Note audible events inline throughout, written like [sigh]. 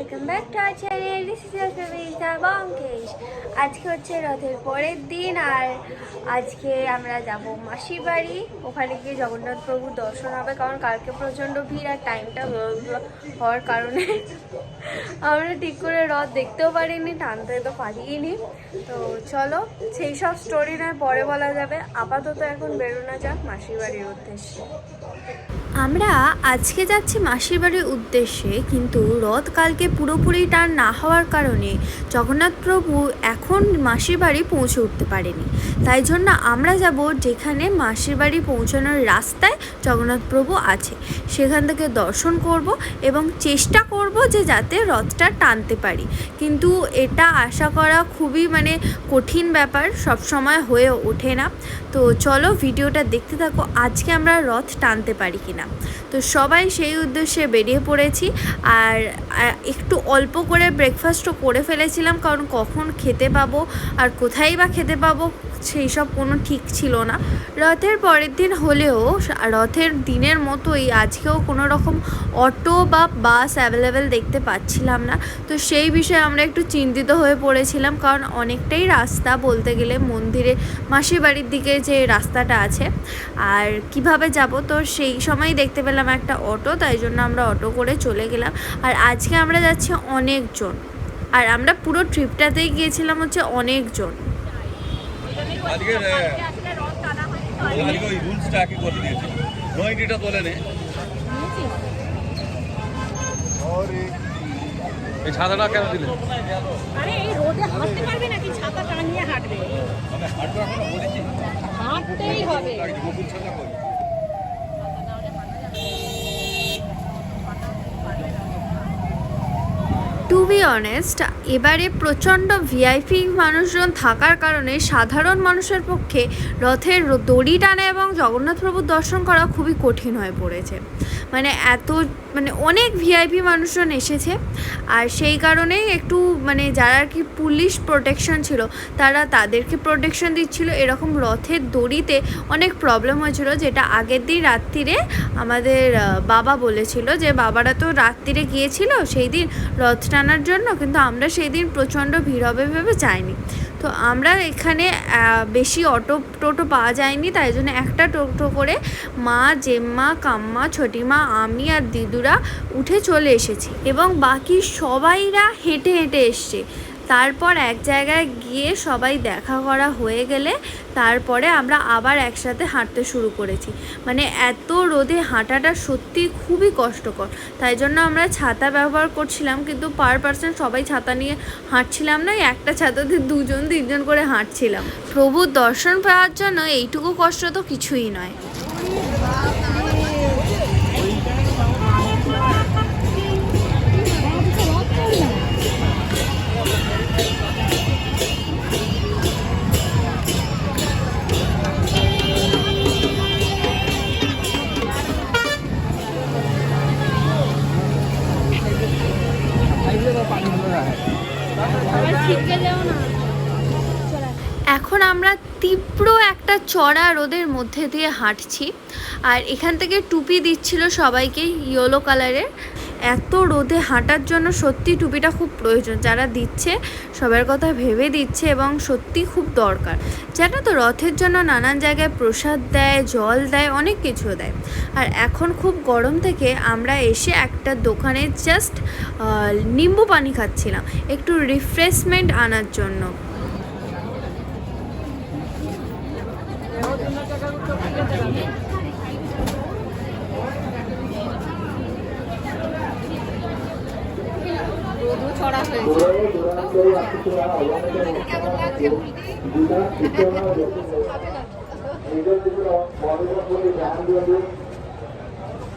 Welcome back to our channel this is your favourite Bankesh আজকে হচ্ছে রথের পরের দিন আর আজকে আমরা যাব মাসির বাড়ি। ওখানে গিয়ে জগন্নাথ প্রভুর দর্শন হবে, কারণ কালকে প্রচণ্ড ভিড় আর টাইমটা হওয়ার কারণে আমরা ঠিক করে রথ দেখতেও পারিনি, টানতে তো পারিনি। তো চলো, সেই সব স্টোরি নয়, পরে বলা যাবে। আপাতত এখন বেরোনো যাক মাসির বাড়ির উদ্দেশ্যে। আমরা আজকে যাচ্ছি মাসির বাড়ির উদ্দেশ্যে, কিন্তু রথ কালকে পুরোপুরি টান না হওয়ার কারণে জগন্নাথ প্রভু এখন মাসির বাড়ি পৌঁছে উঠতে পারেনি। তাই জন্য আমরা যাব যেখানে মাসির বাড়ি পৌঁছানোর রাস্তায় জগন্নাথ প্রভু আছে। সেখান থেকে দর্শন করব এবং চেষ্টা করব যে যাতে রথটা টানতে পারি। কিন্তু এটা আশা করা খুবই মানে কঠিন ব্যাপার, সব সময় হয়ে ওঠে না। তো চলো ভিডিওটা দেখতে থাকো, আজকে আমরা রথ টানতে পারি কিনা। তো সবাই সেই উদ্দেশ্যে বেরিয়ে পড়েছি আর একটু অল্প করে ব্রেকফাস্টও করে ফেলেছিলাম কারণ কখন খেতে পাবো আর কোথায় বা খেতে পাবো সেই সব কোনো ঠিক ছিল না। রথের পরের দিন হলেও রথের দিনের মতোই আজকেও কোনো রকম অটো বা বাস অ্যাভেলেবেল দেখতে পাচ্ছিলাম না। তো সেই বিষয়ে আমরা একটু চিন্তিত হয়ে পড়েছিলাম, কারণ অনেকটাই রাস্তা বলতে গেলে মন্দিরে মাসির বাড়ির দিকে যে রাস্তাটা আছে। আর কীভাবে যাব? তো সেই সময় দেখতে পেলাম একটা অটো, তাই জন্য আমরা অটো করে চলে গেলাম। আর আজকে আমরা যাচ্ছি অনেকজন। আর আমরা পুরো ট্রিপটাতেই গিয়েছিলাম হচ্ছে অনেকজন। আজকে আজকে ওই রুলসটা একই করে দিয়েছে। নয়টিটা তোলে নে। এই ছাতাটা কেন দিলে? আরে এই রোদে হাঁটতে পারবে নাকি? ছাতা টানিয়ে হাঁটবে? মানে বলেছি। হাঁটতেই হবে। টু বি অনেস্ট এবারে প্রচণ্ড ভিআইপি মানুষজন থাকার কারণে সাধারণ মানুষের পক্ষে রথের দড়ি টানা এবং জগন্নাথ প্রভুর দর্শন করা খুবই কঠিন হয়ে পড়েছে। মানে এত মানে অনেক ভিআইপি মানুষজন এসেছে। আর সেই কারণেই একটু মানে যারা আর কি পুলিশ প্রোটেকশন ছিল, তারা তাদেরকে প্রোটেকশন দিচ্ছিল। এরকম রথের দড়িতে অনেক প্রবলেম হয়েছিল, যেটা আগের দিন রাত্রিরে আমাদের বাবা বলেছিল যে, বাবারা তো রাত্রিরে গিয়েছিল, সেই দিন রথ টানার জন্য, কিন্তু আমরা সেই দিন প্রচণ্ড ভিড় হবে ভেবে যাইনি। তো আমরা এখানে বেশি অটো, টোটো পাওয়া যায়নি, তাই জন্য একটা টোটো করে মা, জেম্মা, কাম্মা, ছটিমা, আমি আর দিদুরা উঠে চলে এসেছি। এবং বাকি সবাইরা হেঁটে হেঁটে এসছে। তারপর এক জায়গায় গিয়ে সবাই দেখা করা হয়ে গেলে তারপরে আমরা আবার একসাথে হাঁটতে শুরু করেছি। মানে এত রোদে হাঁটাটা সত্যি খুবই কষ্টকর। তাই জন্য আমরা ছাতা ব্যবহার করছিলাম, কিন্তু পার পার্সন সবাই ছাতা নিয়ে হাঁটছিলাম না একটা ছাতাতে দুজন, তিনজন করে হাঁটছিলাম। প্রভুর দর্শন পাওয়ার জন্য এইটুকু কষ্ট তো কিছুই নয়। এখন আমরা তীব্র একটা চড়া রোদের মধ্যে দিয়ে হাঁটছি। আর এখান থেকে টুপি দিচ্ছিল সবাইকে ইয়েলো কালারের। এত রোদে হাঁটার জন্য সত্যি টুপিটা খুব প্রয়োজন। যারা দিচ্ছে, সবার কথা ভেবে দিচ্ছে এবং সত্যি খুব দরকার। জানো তো, রথের জন্য নানান জায়গায় প্রসাদ দেয়, জল দেয়, অনেক কিছু দেয়। আর এখন খুব গরম থেকে আমরা এসে একটা দোকানে জাস্ট নিম্বু পানি খাচ্ছিলাম। একটু রিফ্রেশমেন্ট আনার জন্য। ছড়া হয়েছে কেমন লাগছে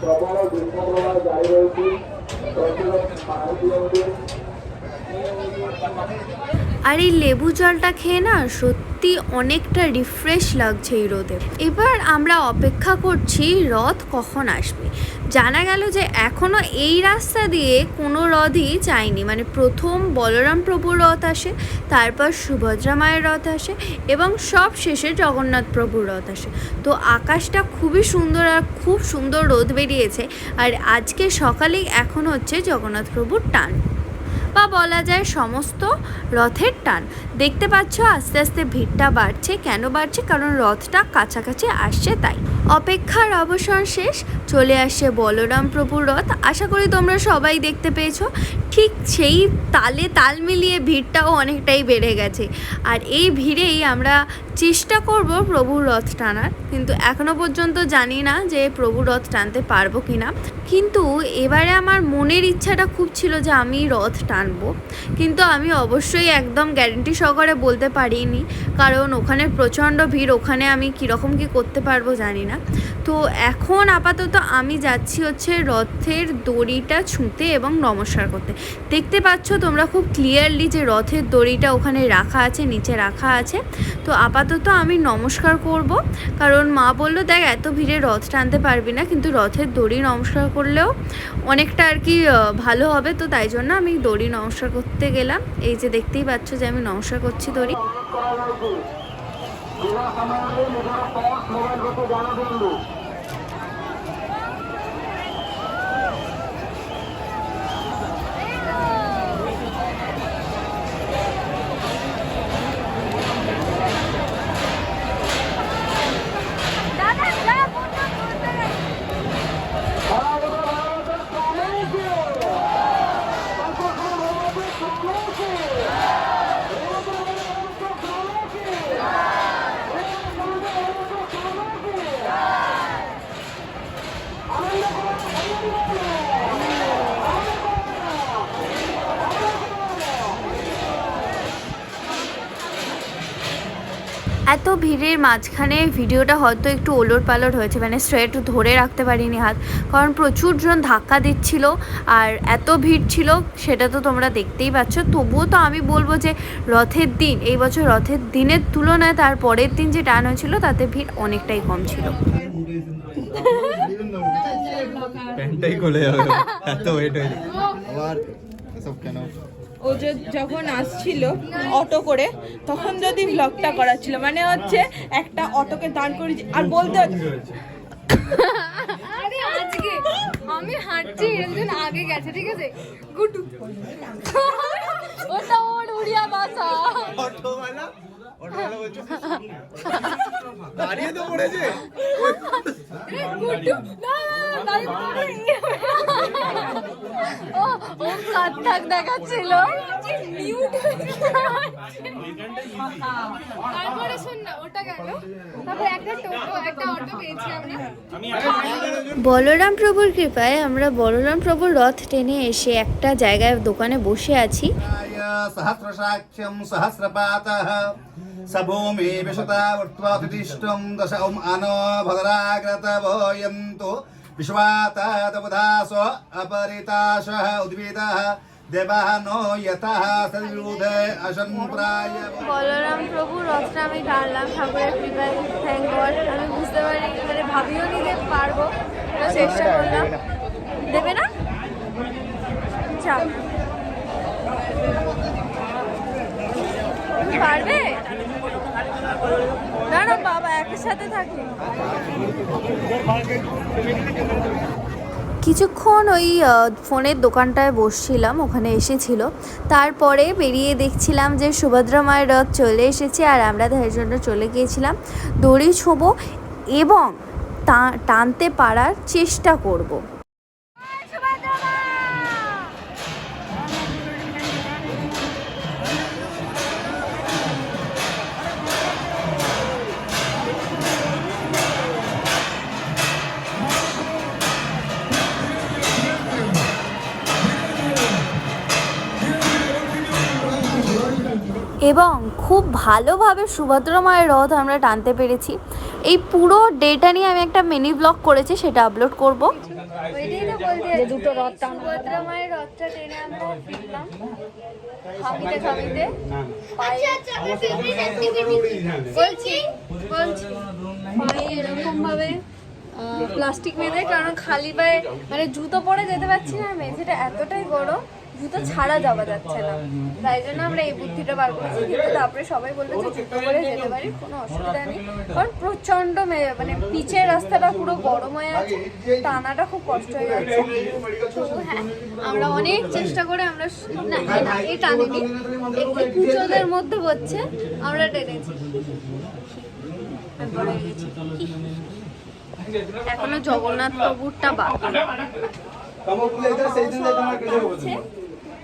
প্রবল গ্রীষ্ম প্রবাহ জারি রয়েছে আর এই লেবু জলটা খেয়ে না সত্যি অনেকটা রিফ্রেশ লাগছে এই রোদে। এবার আমরা অপেক্ষা করছি রথ কখন আসবে। জানা গেল যে এখনও এই রাস্তা দিয়ে কোনো রথই যায়নি। মানে প্রথম বলরাম প্রভুর রথ আসে, তারপর সুভদ্রা মায়ের রথ আসে এবং সব শেষে জগন্নাথ প্রভুর রথ আসে। তো আকাশটা খুবই সুন্দর আর খুব সুন্দর রোদ বেরিয়েছে। আর আজকে সকালেই এখন হচ্ছে জগন্নাথ প্রভুর টান। বা বলা যায় সমস্ত রথের টান। দেখতে পাচ্ছ, আস্তে আস্তে ভিড়টা বাড়ছে। কেন বাড়ছে? কারণ রথটা কাছাকাছি আসছে তাই। অপেক্ষার অবসর শেষ। চলে আসছে বলরাম প্রভুর রথ। আশা করি তোমরা সবাই দেখতে পেয়েছ। ঠিক সেই তালে তাল মিলিয়ে ভিড়টাও অনেকটাই বেড়ে গেছে। আর এই ভিড়েই আমরা চেষ্টা করব প্রভুর রথ টানার। কিন্তু এখনও পর্যন্ত জানি না যে প্রভুর রথ টানতে পারব কি না কিন্তু এবারে আমার মনের ইচ্ছাটা খুব ছিল যে আমি রথ টানবো। কিন্তু আমি অবশ্যই একদম গ্যারেন্টি সহকারে বলতে পারিনি। কারণ ওখানে প্রচণ্ড ভিড়, ওখানে আমি কীরকম কী করতে পারব জানি না। তো এখন আপাতত আমি যাচ্ছি হচ্ছে রথের দড়িটা ছুঁতে এবং নমস্কার করতে। দেখতে পাচ্ছ তোমরা খুব ক্লিয়ারলি যে রথের দড়িটা ওখানে রাখা আছে, নিচে রাখা আছে। তো আপাতত আমি নমস্কার করব, কারণ মা বলল, দেখ, এত ভিড়ে রথ টানতে পারবি না, কিন্তু রথের দড়ি নমস্কার করলেও অনেকটা আর কি ভালো হবে। তো তাই জন্য আমি দড়ি নমস্কার করতে গেলাম। এই যে দেখতেই পাচ্ছ যে আমি নমস্কার করছি দড়ি। মোবাইল এত ভিড়ের মাঝখানে ভিডিওটা হয়তো একটু ওলট পালট হয়েছে মানে স্ট্রেট ধরে রাখতে পারিনি হাত। কারণ প্রচুর জন ধাক্কা দিচ্ছিল আর এত ভিড় ছিল সেটা তো তোমরা দেখতেই পাচ্ছ। তবুও তো আমি বলব যে রথের দিন এই বছর রথের দিনের তুলনায় তার পরের দিন যে টান হয়েছিল তাতে ভিড় অনেকটাই কম ছিল। প্যান্টটাই খুলে যাবে এত ওয়েট হয়ে যাবে আবার এসব কেন? ও যে যখন আসছিল অটো করে তখন যদি ব্লগটা করা ছিল। মানে হচ্ছে একটা অটোকে দাঁড় করে আর বলতে আরে আজকে আমি হাঁটছি একজন আগে গেছে ঠিক আছে? ওটা ওর উড়িয়া ভাষা অটোওয়ালা? [laughs] দাঁড়িয়ে তো পড়েছে। গুড্ডু না না, না, দাঁড়িয়ে ও ও দেখাচ্ছিল। তারপরে শোন না ওটা গেল। তারপরে একটা টোটো একটা অটো পেয়েছি আমরা। বলরাম প্রভুর কৃপায় আমরা বলরাম প্রভুর রথ টেনে এসে একটা জায়গায় দোকানে বসে আছি। सहस्रसाक्ष्यं सहस्रपातः स भूमि विशता वृत्वातिष्ठं दश ॐ अनो भद्राग्रतभोयन्तु विश्वातादबुधासो अपरिताशः उद्भिदः देवः नो यतः सद्विरुधे असम्प्राय বলরাম প্রভু রথটা আমি টানলাম ঠাকুরের কৃপায় থ্যাংক গড আমি বুঝতে পারি মানে ভাবিও নি যে পারবো তো চেষ্টা করলাম দেবে না যাও পারবে? বাবা কিছুক্ষণ ওই ফোনের দোকানটায় বসছিলাম, ওখানে এসেছিল। তারপরে বেরিয়ে দেখছিলাম যে সুভদ্রা মায়ের রথ চলে এসেছে আর আমরা তার জন্য চলে গিয়েছিলাম। দড়ি ছোবো এবং টানতে পারার চেষ্টা করব। এবং খুব ভালোভাবে সুভদ্রা মায়ের রথ আমরা টানতে পেরেছি। এই পুরো ডেটা নিয়ে আমি একটা মিনি ব্লগ করেছি সেটা আপলোড করব। দুটো রথ সুভদ্রা মায়ের রথটা টেনে আমরা ফিরলাম। খামিতে খামিতে বলছি বলছি। পায়ে এরকম ভাবে প্লাস্টিক বেঁধে কারণ খালি পায়ে মানে জুতো পরে যেতে পারছি না মেঝেটা এতটাই গরম জুতো ছাড়া যাওয়া যাচ্ছে না। তাই জন্য আমরা এই বুদ্ধিটা বার করেছি। কিন্তু তারপরে সবাই বলল যে জুতো করে যেতে পারি কোনো অসুবিধা নেই। কারণ প্রচণ্ড মানে পিচের রাস্তাটা পুরো গরম হয়ে আছে টানাটা খুব কষ্ট হয়ে যাচ্ছে। তো হ্যাঁ আমরা অনেক চেষ্টা করে আমরা না এই টানিনি। একটু কুচোদের মধ্যে হচ্ছে আমরা টেনেছি। এখনও জগন্নাথ প্রভুরটা বাকি।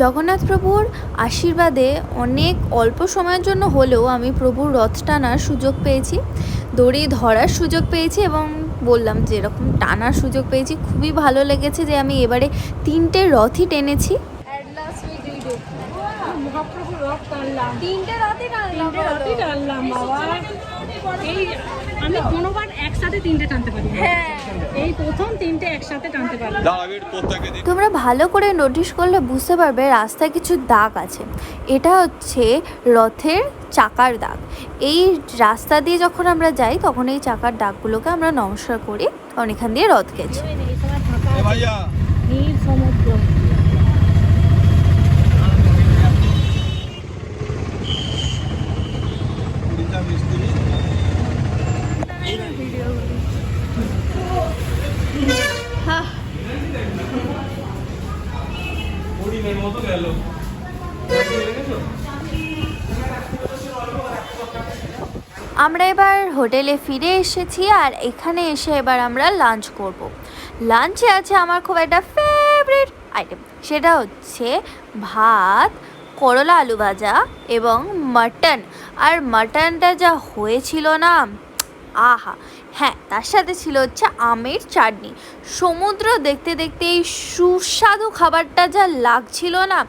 জগন্নাথ প্রভুর আশীর্বাদে অনেক অল্প সময়ের জন্য হলেও আমি প্রভুর রথ টানার সুযোগ পেয়েছি দড়ি ধরার সুযোগ পেয়েছি এবং বললাম যে এরকম টানার সুযোগ পেয়েছি। খুবই ভালো লেগেছে যে আমি এবারে তিনটে রথই টেনেছি। মহাপ্রভুর রথ টানলাম। তিনটে রথই টানলাম এই আমি কোনোবার একসাথে তিনটে টানতে পারি হ্যাঁ। এই প্রথম তিনটে একসাথে টানতে পারি। তোমরা ভালো করে নোটিশ করলে বুঝতে পারবে রাস্তায় কিছু দাগ আছে। এটা হচ্ছে রথের চাকার দাগ। এই রাস্তা দিয়ে যখন আমরা যাই তখন এই চাকার দাগগুলোকে আমরা নমস্কার করি কারণ এখান দিয়ে রথ গেছে। ভাইয়া। আমরা এবার হোটেলে ফিরে এসেছি আর এখানে এসে এবার আমরা লাঞ্চ করব। লাঞ্চে আছে আমার খুব একটা ফেভারিট আইটেম সেটা হচ্ছে ভাত, করলা আলু ভাজা এবং মাটন আর মাটনটা যা হয়েছিল না, আহা হ্যাঁ তার সাথে ছিল হচ্ছে আমের চাটনি। সমুদ্র দেখতে দেখতে এই সুস্বাদু খাবারটা যা লাগছিল না,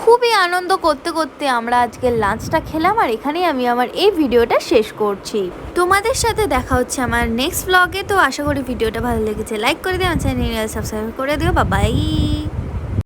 খুবই আনন্দ করতে করতে আমরা আজকে লাঞ্চটা খেলাম আর এখানেই আমি আমার এই ভিডিওটা শেষ করছি। তোমাদের সাথে দেখা হচ্ছে আমার নেক্সট ব্লগে তো আশা করি ভিডিওটা ভালো লেগেছে। লাইক করে দিও, আমার চ্যানেল সাবস্ক্রাইব করে দিও। বা বাই